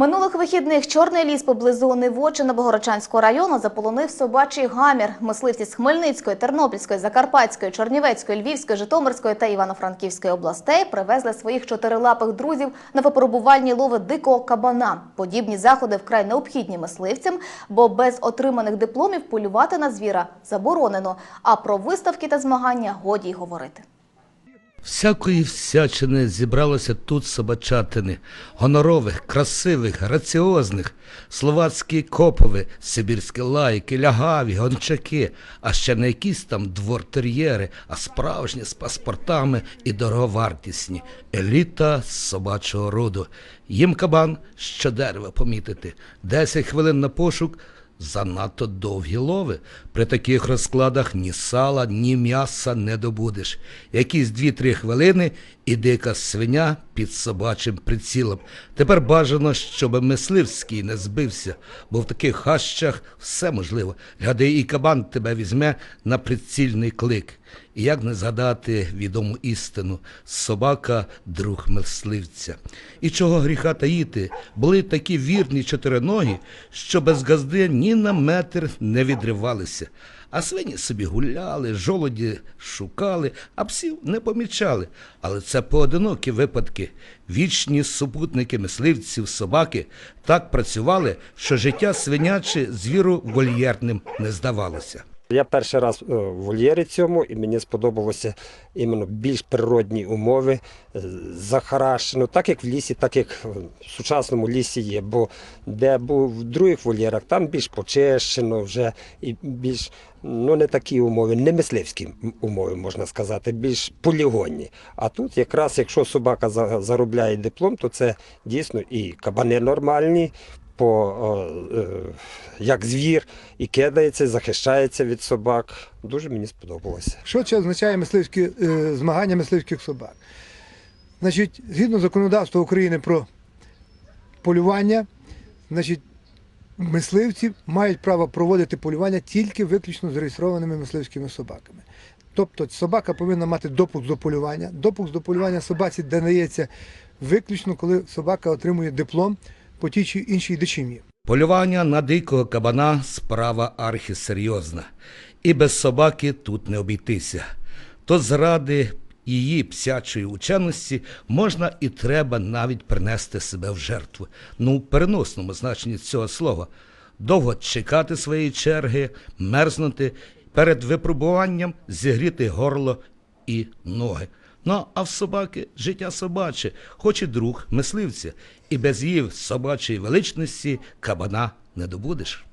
Минулих вихідних чорний ліс поблизу Невочина Богородчанського району заполонив собачий гамір. Мисливці з Хмельницької, Тернопільської, Закарпатської, Чорнівецької, Львівської, Житомирської та Івано-Франківської областей привезли своїх чотирилапих друзів на випробувальні лови дикого кабана. Подібні заходи вкрай необхідні мисливцям, бо без отриманих дипломів полювати на звіра заборонено. А про виставки та змагання годі й говорити. Всякої всячини зібралося тут собачатини, гонорових, красивих, граціозних, словацькі копови, сибірські лайки, лягаві, гончаки, а ще не якісь там двортер'єри, а справжні з паспортами і дороговартісні, еліта собачого роду. Їм кабан що дерева помітити, десять хвилин на пошук – Занадто довгі лови. При таких розкладах ні сала, ні м'яса не добудеш. Якісь дві-три хвилини і дика свиня під собачим прицілом. Тепер бажано, щоб мисливський не збився, бо в таких хащах все можливо. Гади і кабан тебе візьме на прицільний клик. І як не згадати відому істину собака друг мисливця. І чого гріха таїти, були такі вірні чотириногі, що без газди ні на метр не відривалися. А свині собі гуляли, жолоді шукали, а псів не помічали. Але це поодинокі випадки. Вічні супутники мисливців, собаки так працювали, що життя свиняче звіру вольєрним не здавалося. Я перший раз е, в вольєрі цьому, і мені сподобалося іменно більш природні умови, е, захарашено, так як в лісі, так як в сучасному лісі є. Бо де був в других вольєрах, там більш почищено вже і більш ну не такі умови, не мисливські умови, можна сказати, більш полігонні. А тут якраз якщо собака за- заробляє диплом, то це дійсно і кабани нормальні. По, е, як звір і кидається, захищається від собак. Дуже мені сподобалося. Що це означає мисливські е, змагання мисливських собак? Значить, згідно законодавства України про полювання, значить, мисливці мають право проводити полювання тільки виключно зареєстрованими мисливськими собаками. Тобто собака повинна мати допуск до полювання. Допуск до полювання собаці надається виключно, коли собака отримує диплом по тій чи іншій дичині. Полювання на дикого кабана справа архісерйозна. І без собаки тут не обійтися. То заради її псячої ученості можна і треба навіть принести себе в жертву. Ну, в переносному значенні цього слова. Довго чекати своєї черги, мерзнути, перед випробуванням зігріти горло і ноги. Ну, а в собаки життя собаче, хоч і друг мисливця, і без її собачої величності кабана не добудеш.